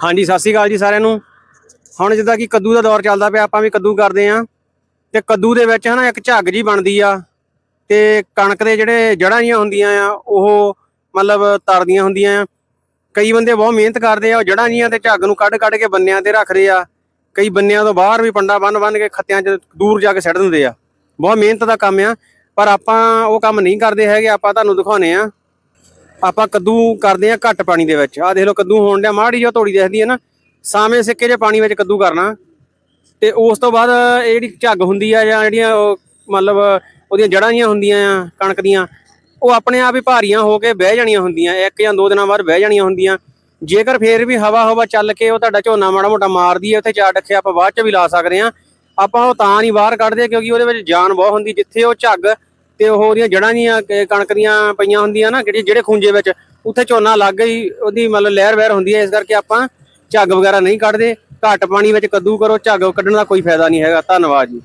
ਹਾਂਜੀ, ਸਤਿ ਸ਼੍ਰੀ ਅਕਾਲ ਜੀ ਸਾਰਿਆਂ ਨੂੰ। ਹੁਣ ਜਿੱਦਾਂ ਕਿ ਕੱਦੂ ਦਾ ਦੌਰ ਚੱਲਦਾ ਪਿਆ, ਆਪਾਂ ਵੀ ਕੱਦੂ ਕਰਦੇ ਆਂ। ਤੇ ਕੱਦੂ ਦੇ ਵਿੱਚ ਹਨਾ ਇੱਕ ਝੱਗ ਜੀ ਬਣਦੀ ਆ, ਤੇ ਕਣਕ ਦੇ ਜਿਹੜੇ ਜੜਾਂ ਜੀਆਂ ਹੁੰਦੀਆਂ ਆ, ਉਹ ਮਤਲਬ ਤਰਦੀਆਂ ਹੁੰਦੀਆਂ ਆ। ਕਈ ਬੰਦੇ ਬਹੁਤ ਮਿਹਨਤ ਕਰਦੇ ਆ, ਉਹ ਜੜਾਂ ਜੀਆਂ ਤੇ ਝੱਗ ਨੂੰ ਕੱਢ ਕੱਢ ਕੇ ਬੰਨਿਆਂ ਤੇ ਰੱਖਦੇ ਆ। ਕਈ ਬੰਨਿਆਂ ਤੋਂ ਬਾਹਰ ਵੀ ਪੰਡਾ ਬੰਨ ਬੰਨ ਕੇ ਖੱਤਿਆਂ 'ਚ ਦੂਰ ਜਾ ਕੇ ਸੱਟ ਦਿੰਦੇ ਆ। ਬਹੁਤ ਮਿਹਨਤ ਦਾ ਕੰਮ ਆ, ਪਰ ਆਪਾਂ ਉਹ ਕੰਮ ਨਹੀਂ ਕਰਦੇ ਹੈਗੇ, ਆਪਾਂ ਤੁਹਾਨੂੰ ਦਿਖਾਉਨੇ ਆ। ਆਪਾਂ ਕੱਦੂ ਕਰਦੇ ਆ ਘੱਟ ਪਾਣੀ ਦੇ ਵਿੱਚ। ਆਹ ਦੇਖ ਲਓ, ਕੱਦੂ ਹੋਣ ਡਿਆ, ਮਾੜੀ ਜਿਹਾ ਤੋੜੀ ਦਿਖਦੀ ਹੈ ਨਾ। ਸਾਵੇਂ ਸਿੱਕੇ ਜੇ ਪਾਣੀ ਵਿੱਚ ਕੱਦੂ ਕਰਨਾ। ਤੇ ਉਸ ਤੋਂ ਬਾਅਦ ਇਹ ਜਿਹੜੀ ਝੱਗ ਹੁੰਦੀ ਆ ਜਾਂ ਜਿਹੜੀਆਂ ਉਹ ਮਤਲਬ ਉਹਦੀਆਂ ਜੜਾਂ ਜੀਆਂ ਹੁੰਦੀਆਂ ਆ, ਕਣਕ ਦੀਆਂ, ਉਹ ਆਪਣੇ ਆਪ ਹੀ ਭਾਰੀਆਂ ਹੋ ਕੇ ਬਹਿ ਜਾਣੀਆਂ ਹੁੰਦੀਆਂ। ਇੱਕ ਜਾਂ ਦੋ ਦਿਨਾਂ ਬਾਅਦ ਬਹਿ ਜਾਣੀਆਂ ਹੁੰਦੀਆਂ। ਜੇਕਰ ਫੇਰ ਵੀ ਹਵਾ ਹਵਾ ਚੱਲ ਕੇ ਉਹ ਤੁਹਾਡਾ ਝੋਨਾ ਮਾੜਾ ਮੋਟਾ ਮਾਰਦੀ ਹੈ ਉੱਥੇ ਚਾਰ ਡੱਖੇ ਆਪਾਂ ਬਾਅਦ ਚ ਵੀ ਲਾ ਸਕਦੇ ਆ ਆਪਾਂ ਉਹ ਤਾਂ ਨਹੀਂ ਬਾਹਰ ਕੱਢਦੇ, ਕਿਉਂਕਿ ਉਹਦੇ ਵਿੱਚ ਜਾਨ ਬਹੁਤ ਹੁੰਦੀ। ਜਿੱਥੇ ਉਹ ਝੱਗ ਤੇ ਉਹ ਉਹਦੀਆਂ ਜੜਾਂ ਜੀਆਂ ਕ- ਕਣਕ ਦੀਆਂ ਪਈਆਂ ਹੁੰਦੀਆਂ ਨਾ, ਜਿਹੜੇ ਜਿਹੜੇ ਖੂੰਜੇ ਵਿੱਚ, ਉੱਥੇ ਝੋਨਾ ਲੱਗ ਗਈ, ਉਹਦੀ ਮਤਲਬ ਲਹਿਰ ਵਹਿਰ ਹੁੰਦੀ ਹੈ, ਇਸ ਕਰਕੇ ਆਪਾਂ ਝੱਗ ਵਗੈਰਾ ਨਹੀਂ ਕੱਢਦੇ। ਘੱਟ ਪਾਣੀ ਵਿੱਚ ਕੱਦੂ ਕਰੋ, ਝੱਗ ਕੱਢਣ ਦਾ ਕੋਈ ਫਾਇਦਾ ਨਹੀਂ ਹੈਗਾ। ਧੰਨਵਾਦ ਜੀ।